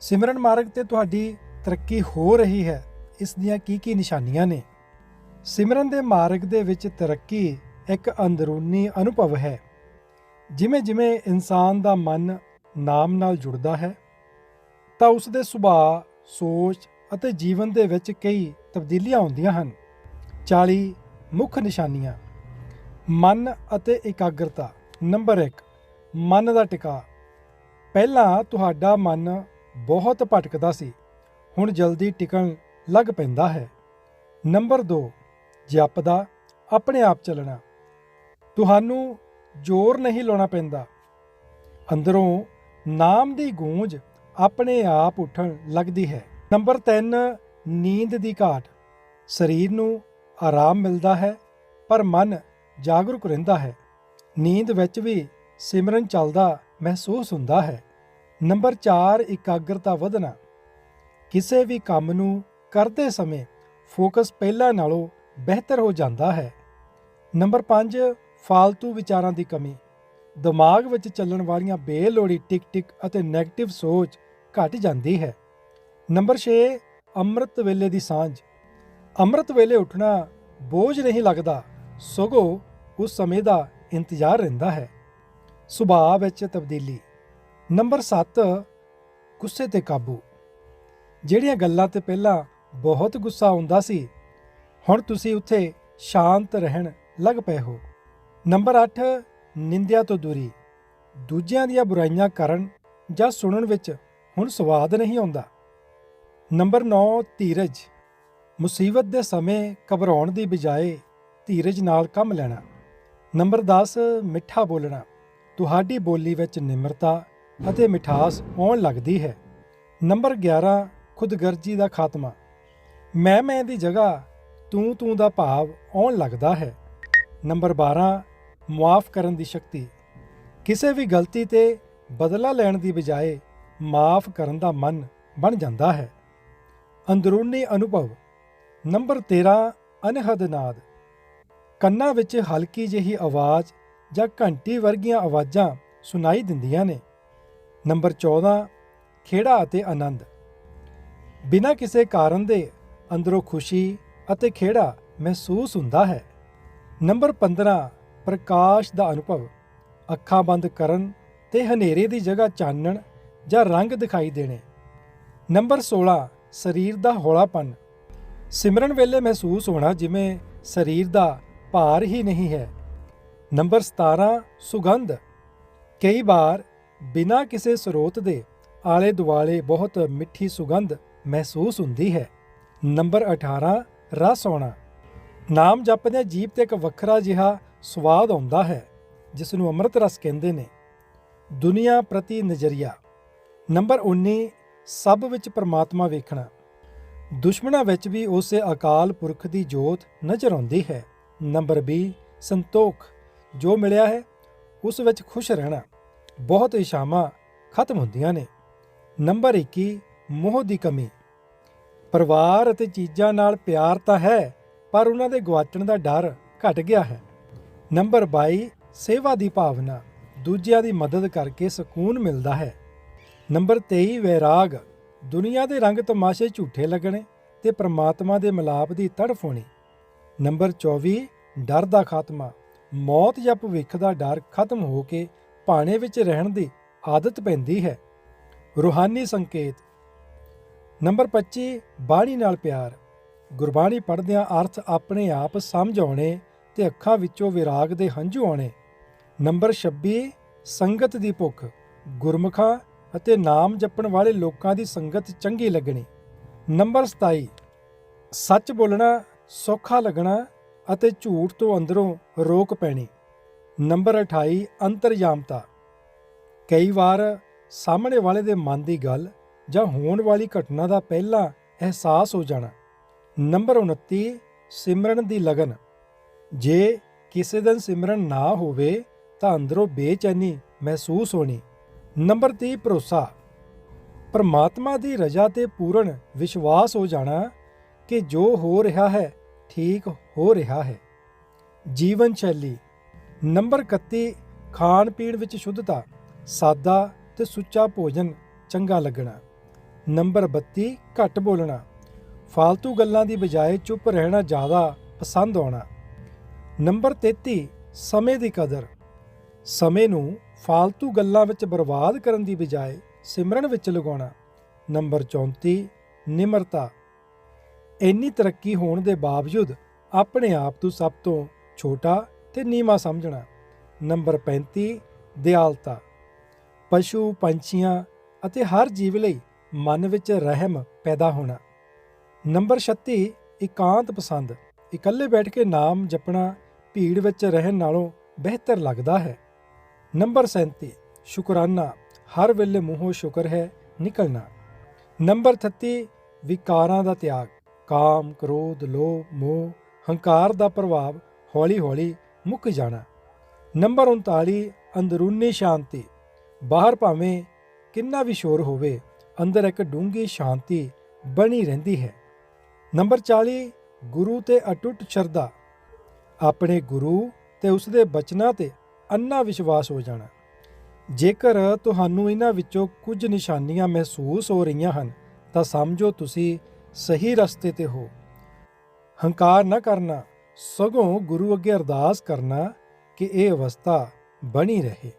ਸਿਮਰਨ ਮਾਰਗ ਤੇ ਤੁਹਾਡੀ ਤਰੱਕੀ ਹੋ ਰਹੀ ਹੈ। ਇਸ ਦੀਆਂ ਕੀ ਕੀ ਨਿਸ਼ਾਨੀਆਂ ਨੇ? ਸਿਮਰਨ ਦੇ ਮਾਰਗ ਦੇ ਵਿੱਚ ਤਰੱਕੀ ਇੱਕ ਅੰਦਰੂਨੀ ਅਨੁਭਵ ਹੈ। ਜਿਵੇਂ ਜਿਵੇਂ ਇਨਸਾਨ ਦਾ ਮਨ ਨਾਮ ਨਾਲ ਜੁੜਦਾ ਹੈ, ਤਾਂ ਉਸ ਦੇ ਸੁਭਾਅ, ਸੋਚ ਅਤੇ ਜੀਵਨ ਦੇ ਵਿੱਚ ਕਈ ਤਬਦੀਲੀਆਂ ਆਉਂਦੀਆਂ ਹਨ। 40 ਮੁੱਖ ਨਿਸ਼ਾਨੀਆਂ। ਮਨ ਅਤੇ ਇਕਾਗਰਤਾ। ਨੰਬਰ 1 ਮਨ ਦਾ ਟਿਕਾ ਪਹਿਲਾਂ ਤੁਹਾਡਾ ਮਨ ਬਹੁਤ ਭਟਕਦਾ ਸੀ। ਹੁਣ ਜਲਦੀ ਟਿਕਣ ਲੱਗ ਪੈਂਦਾ ਹੈ। ਨੰਬਰ 2 ਜਪਦਾ, ਆਪਣੇ ਆਪ ਚੱਲਣਾ। ਤੁਹਾਨੂੰ ਜ਼ੋਰ ਨਹੀਂ ਲਾਉਣਾ ਪੈਂਦਾ। ਅੰਦਰੋਂ ਨਾਮ ਦੀ ਗੂੰਜ ਆਪਣੇ ਆਪ ਉੱਠਣ ਲੱਗਦੀ ਹੈ। ਨੰਬਰ 3 ਨੀਂਦ ਦੀ ਘਾਟ। ਸਰੀਰ ਨੂੰ ਆਰਾਮ ਮਿਲਦਾ ਹੈ, ਪਰ ਮਨ ਜਾਗਰੂਕ ਰਹਿੰਦਾ ਹੈ। ਨੀਂਦ ਵਿੱਚ ਵੀ ਸਿਮਰਨ ਚੱਲਦਾ ਮਹਿਸੂਸ ਹੁੰਦਾ ਹੈ। ਨੰਬਰ 4 ਇਕਾਗਰਤਾ ਵਧਣਾ। ਕਿਸੇ ਵੀ ਕੰਮ ਨੂੰ ਕਰਦੇ ਸਮੇਂ ਫੋਕਸ ਪਹਿਲਾਂ ਨਾਲੋਂ ਬਿਹਤਰ ਹੋ ਜਾਂਦਾ ਹੈ। ਨੰਬਰ 5 ਫਾਲਤੂ ਵਿਚਾਰਾਂ ਦੀ ਕਮੀ। ਦਿਮਾਗ ਵਿੱਚ ਚੱਲਣ ਵਾਲੀਆਂ ਬੇਲੋੜੀ ਟਿਕ ਟਿਕ ਅਤੇ ਨੈਗੇਟਿਵ ਸੋਚ ਘਟ ਜਾਂਦੀ ਹੈ। ਨੰਬਰ 6 ਅੰਮ੍ਰਿਤ ਵੇਲੇ ਦੀ ਸਾਂਝ। ਅੰਮ੍ਰਿਤ ਵੇਲੇ ਉੱਠਣਾ ਬੋਝ ਨਹੀਂ ਲੱਗਦਾ, ਸਗੋਂ ਉਸ ਸਮੇਂ ਦਾ ਇੰਤਜ਼ਾਰ ਰਹਿੰਦਾ ਹੈ। ਸੁਭਾਅ ਵਿੱਚ ਤਬਦੀਲੀ। ਨੰਬਰ 7 ਗੁੱਸੇ ਤੇ ਕਾਬੂ। ਜਿਹੜੀਆਂ ਗੱਲਾਂ ਤੇ ਪਹਿਲਾਂ ਬਹੁਤ ਗੁੱਸਾ ਆਉਂਦਾ ਸੀ, ਹੁਣ ਤੁਸੀਂ ਉੱਥੇ ਸ਼ਾਂਤ ਰਹਿਣ ਲੱਗ ਪਏ ਹੋ। ਨੰਬਰ 8 ਨਿੰਦਿਆ ਤੋਂ ਦੂਰੀ। ਦੂਜਿਆਂ ਦੀਆਂ ਬੁਰਾਈਆਂ ਕਰਨ ਜਾਂ ਸੁਣਨ ਵਿੱਚ ਹੁਣ ਸਵਾਦ ਨਹੀਂ ਆਉਂਦਾ। ਨੰਬਰ 9 ਧੀਰਜ। ਮੁਸੀਬਤ ਦੇ ਸਮੇਂ ਘਬਰਾਉਣ ਦੀ ਬਜਾਏ ਧੀਰਜ ਨਾਲ ਕੰਮ ਲੈਣਾ। ਨੰਬਰ 10 ਮਿੱਠਾ ਬੋਲਣਾ। ਤੁਹਾਡੀ ਬੋਲੀ ਵਿੱਚ ਨਿਮਰਤਾ ਅਤੇ ਮਿਠਾਸ ਆਉਣ ਲੱਗਦੀ ਹੈ। ਨੰਬਰ 11 ਖੁਦਗਰਜੀ ਦਾ ਖਾਤਮਾ। ਮੈਂ ਮੈਂ ਦੀ ਜਗ੍ਹਾ, ਤੂੰ ਤੂੰ ਦਾ ਭਾਵ ਆਉਣ ਲੱਗਦਾ ਹੈ। ਨੰਬਰ 12 ਮੁਆਫ ਕਰਨ ਦੀ ਸ਼ਕਤੀ। ਕਿਸੇ ਵੀ ਗਲਤੀ ਤੇ ਬਦਲਾ ਲੈਣ ਦੀ ਬਜਾਏ ਮਾਫ ਕਰਨ ਦਾ ਮਨ ਬਣ ਜਾਂਦਾ ਹੈ। ਅੰਦਰੂਨੀ ਅਨੁਭਵ। ਨੰਬਰ 13 ਅਨਹਦ ਨਾਦ। ਕੰਨਾਂ ਵਿੱਚ ਹਲਕੀ ਜਿਹੀ ਆਵਾਜ਼ ਜਾਂ ਘੰਟੀ ਵਰਗੀਆਂ ਆਵਾਜ਼ਾਂ ਸੁਣਾਈ ਦਿੰਦੀਆਂ ਨੇ। ਨੰਬਰ 14 ਖੇੜਾ ਅਤੇ ਆਨੰਦ। ਬਿਨਾਂ ਕਿਸੇ ਕਾਰਨ ਦੇ ਅੰਦਰੋਂ ਖੁਸ਼ੀ ਅਤੇ ਖੇੜਾ ਮਹਿਸੂਸ ਹੁੰਦਾ ਹੈ। ਨੰਬਰ 15 ਪ੍ਰਕਾਸ਼ ਦਾ ਅਨੁਭਵ। ਅੱਖਾਂ ਬੰਦ ਕਰਨ ਤੇ ਹਨੇਰੇ ਦੀ ਜਗ੍ਹਾ ਚਾਨਣ ਜਾਂ ਰੰਗ ਦਿਖਾਈ ਦੇਣੇ। ਨੰਬਰ 16 ਸਰੀਰ ਦਾ ਹੌਲਾਪਨ। ਸਿਮਰਨ ਵੇਲੇ ਮਹਿਸੂਸ ਹੋਣਾ ਜਿਵੇਂ ਸਰੀਰ ਦਾ ਭਾਰ ਹੀ ਨਹੀਂ ਹੈ। ਨੰਬਰ 17 ਸੁਗੰਧ। ਕਈ ਵਾਰ ਬਿਨਾਂ ਕਿਸੇ ਸਰੋਤ ਦੇ ਆਲੇ ਦੁਆਲੇ ਬਹੁਤ ਮਿੱਠੀ ਸੁਗੰਧ ਮਹਿਸੂਸ ਹੁੰਦੀ ਹੈ। ਨੰਬਰ 18 ਰਸ ਆਉਣਾ। ਨਾਮ ਜਪਦਿਆਂ ਜੀਭ ਤੇ ਇੱਕ ਵੱਖਰਾ ਜਿਹਾ ਸਵਾਦ ਆਉਂਦਾ ਹੈ ਜਿਸ ਨੂੰ ਅੰਮ੍ਰਿਤ ਰਸ ਕਹਿੰਦੇ ਨੇ। ਦੁਨੀਆ ਪ੍ਰਤੀ ਨਜ਼ਰੀਆ। ਨੰਬਰ 19 ਸਭ ਵਿੱਚ ਪਰਮਾਤਮਾ ਵੇਖਣਾ। ਦੁਸ਼ਮਣਾਂ ਵਿੱਚ ਵੀ ਉਸੇ ਅਕਾਲ ਪੁਰਖ ਦੀ ਜੋਤ ਨਜ਼ਰ ਆਉਂਦੀ ਹੈ। ਨੰਬਰ 20 ਸੰਤੋਖ। ਜੋ ਮਿਲਿਆ ਹੈ, ਉਸ ਵਿੱਚ ਖੁਸ਼ ਰਹਿਣਾ। ਬਹੁਤ ਇਸ਼ਾਵਾਂ ਖਤਮ ਹੁੰਦੀਆਂ ਨੇ। ਨੰਬਰ 21 ਮੋਹ ਦੀ ਕਮੀ। ਪਰਿਵਾਰ ਅਤੇ ਚੀਜ਼ਾਂ ਨਾਲ ਪਿਆਰ ਤਾਂ ਹੈ, ਪਰ ਉਹਨਾਂ ਦੇ ਗਵਾਚਣ ਦਾ ਡਰ ਘਟ ਗਿਆ ਹੈ। ਨੰਬਰ 22 ਸੇਵਾ ਦੀ ਭਾਵਨਾ। ਦੂਜਿਆਂ ਦੀ ਮਦਦ ਕਰਕੇ ਸਕੂਨ ਮਿਲਦਾ ਹੈ। ਨੰਬਰ 23 ਵੈਰਾਗ। ਦੁਨੀਆ ਦੇ ਰੰਗ ਤਮਾਸ਼ੇ ਝੂਠੇ ਲੱਗਣੇ ਤੇ ਪ੍ਰਮਾਤਮਾ ਦੇ ਮਿਲਾਪ ਦੀ ਤੜਫ ਹੋਣੀ। ਨੰਬਰ 24 ਡਰ ਦਾ ਖਾਤਮਾ। ਮੌਤ ਜਾਂ ਭਵਿੱਖ ਦਾ ਡਰ ਖਤਮ ਹੋ ਕੇ ਭਾਣੇ ਵਿੱਚ ਰਹਿਣ ਦੀ ਆਦਤ ਪੈਂਦੀ ਹੈ। ਰੂਹਾਨੀ ਸੰਕੇਤ। ਨੰਬਰ 25 ਬਾਣੀ ਨਾਲ ਪਿਆਰ। ਗੁਰਬਾਣੀ ਪੜ੍ਹਦਿਆਂ ਅਰਥ ਆਪਣੇ ਆਪ ਸਮਝ ਆਉਣੇ ਤੇ ਅੱਖਾਂ ਵਿੱਚੋਂ ਵਿਰਾਗ ਦੇ ਹੰਝੂ ਆਉਣੇ। ਨੰਬਰ 26 ਸੰਗਤ ਦੀ ਭੁੱਖ। ਗੁਰਮੁਖਾਂ ਅਤੇ ਨਾਮ ਜਪਣ ਵਾਲੇ ਲੋਕਾਂ ਦੀ ਸੰਗਤ ਚੰਗੀ ਲੱਗਣੀ। ਨੰਬਰ 27 ਸੱਚ ਬੋਲਣਾ ਸੌਖਾ ਲੱਗਣਾ ਅਤੇ ਝੂਠ ਤੋਂ ਅੰਦਰੋਂ ਰੋਕ ਪੈਣੀ। ਨੰਬਰ 28 ਅੰਤਰਯਾਮਤਾ। ਕਈ ਵਾਰ ਸਾਹਮਣੇ ਵਾਲੇ ਦੇ ਮਨ ਦੀ ਗੱਲ ਜਾਂ ਹੋਣ ਵਾਲੀ ਘਟਨਾ ਦਾ ਪਹਿਲਾਂ ਅਹਿਸਾਸ ਹੋ ਜਾਣਾ। ਨੰਬਰ 29 ਸਿਮਰਨ ਦੀ ਲਗਨ। ਜੇ ਕਿਸੇ ਦਿਨ ਸਿਮਰਨ ਨਾ ਹੋਵੇ, ਤਾਂ ਅੰਦਰੋਂ ਬੇਚੈਨੀ ਮਹਿਸੂਸ ਹੋਣੀ। ਨੰਬਰ 30 ਭਰੋਸਾ। ਪਰਮਾਤਮਾ ਦੀ ਰਜ਼ਾ ਤੇ ਪੂਰਨ ਵਿਸ਼ਵਾਸ ਹੋ ਜਾਣਾ ਕਿ ਜੋ ਹੋ ਰਿਹਾ ਹੈ, ਠੀਕ ਹੋ ਰਿਹਾ ਹੈ। ਜੀਵਨ ਸ਼ੈਲੀ। ਨੰਬਰ 31 ਖਾਣ ਪੀਣ ਵਿੱਚ ਸ਼ੁੱਧਤਾ, ਸਾਦਾ ਤੇ ਸੁੱਚਾ ਭੋਜਨ ਚੰਗਾ ਲੱਗਣਾ। ਨੰਬਰ 32 ਘੱਟ ਬੋਲਣਾ, ਫਾਲਤੂ ਗੱਲਾਂ ਦੀ ਬਜਾਏ ਚੁੱਪ ਰਹਿਣਾ ਜ਼ਿਆਦਾ ਪਸੰਦ ਆਉਣਾ। ਨੰਬਰ 33 ਸਮੇਂ ਦੀ ਕਦਰ, ਸਮੇਂ ਨੂੰ ਫਾਲਤੂ ਗੱਲਾਂ ਵਿੱਚ ਬਰਬਾਦ ਕਰਨ ਦੀ ਬਜਾਏ ਸਿਮਰਨ ਵਿੱਚ ਲਗਾਉਣਾ। ਨੰਬਰ 34 ਨਿਮਰਤਾ, ਇੰਨੀ ਤਰੱਕੀ ਹੋਣ ਦੇ ਬਾਵਜੂਦ ਆਪਣੇ ਆਪ ਤੋਂ ਸਭ ਤੋਂ ਛੋਟਾ ਤੇ ਨੀਵਾਂ ਸਮਝਣਾ। ਨੰਬਰ 35 ਦਿਆਲਤਾ। ਪਸ਼ੂ ਪੰਛੀਆਂ ਅਤੇ ਹਰ ਜੀਵ ਲਈ ਮਨ ਵਿੱਚ ਰਹਿਮ ਪੈਦਾ ਹੋਣਾ। ਨੰਬਰ 36 ਇਕਾਂਤ ਪਸੰਦ। ਇਕੱਲੇ ਬੈਠ ਕੇ ਨਾਮ ਜਪਣਾ ਭੀੜ ਵਿੱਚ ਰਹਿਣ ਨਾਲੋਂ ਬਿਹਤਰ ਲੱਗਦਾ ਹੈ। ਨੰਬਰ 37 ਸ਼ੁਕਰਾਨਾ। ਹਰ ਵੇਲੇ ਮੂੰਹੋਂ ਸ਼ੁਕਰ ਹੈ ਨਿਕਲਣਾ। ਨੰਬਰ 38 ਵਿਕਾਰਾਂ ਦਾ ਤਿਆਗ। ਕਾਮ, ਕ੍ਰੋਧ, ਲੋਭ, ਮੋਹ, ਹੰਕਾਰ ਦਾ ਪ੍ਰਭਾਵ ਹੌਲੀ-ਹੌਲੀ ਮੁੱਕ ਜਾਣਾ। ਨੰਬਰ 39 ਅੰਦਰੂਨੀ ਸ਼ਾਂਤੀ। ਬਾਹਰ ਭਾਵੇਂ ਕਿੰਨਾ ਵੀ ਸ਼ੋਰ ਹੋਵੇ, ਅੰਦਰ ਇੱਕ ਡੂੰਘੀ ਸ਼ਾਂਤੀ ਬਣੀ ਰਹਿੰਦੀ ਹੈ। ਨੰਬਰ 40 ਗੁਰੂ ਤੇ ਅਟੁੱਟ ਸ਼ਰਧਾ। ਆਪਣੇ ਗੁਰੂ ਤੇ ਉਸ ਦੇ ਬਚਨਾਂ ਤੇ ਅੰਨਾ ਵਿਸ਼ਵਾਸ ਹੋ ਜਾਣਾ। ਜੇਕਰ ਤੁਹਾਨੂੰ ਇਹਨਾਂ ਵਿੱਚੋਂ ਕੁਝ ਨਿਸ਼ਾਨੀਆਂ ਮਹਿਸੂਸ ਹੋ ਰਹੀਆਂ ਹਨ, ਤਾਂ ਸਮਝੋ ਤੁਸੀਂ ਸਹੀ ਰਸਤੇ ਤੇ ਹੋ। ਹੰਕਾਰ ਨਾ ਕਰਨਾ। ਸਗੋਂ ਗੁਰੂ ਅੱਗੇ ਅਰਦਾਸ ਕਰਨਾ ਕਿ ਇਹ ਅਵਸਥਾ ਬਣੀ ਰਹੇ।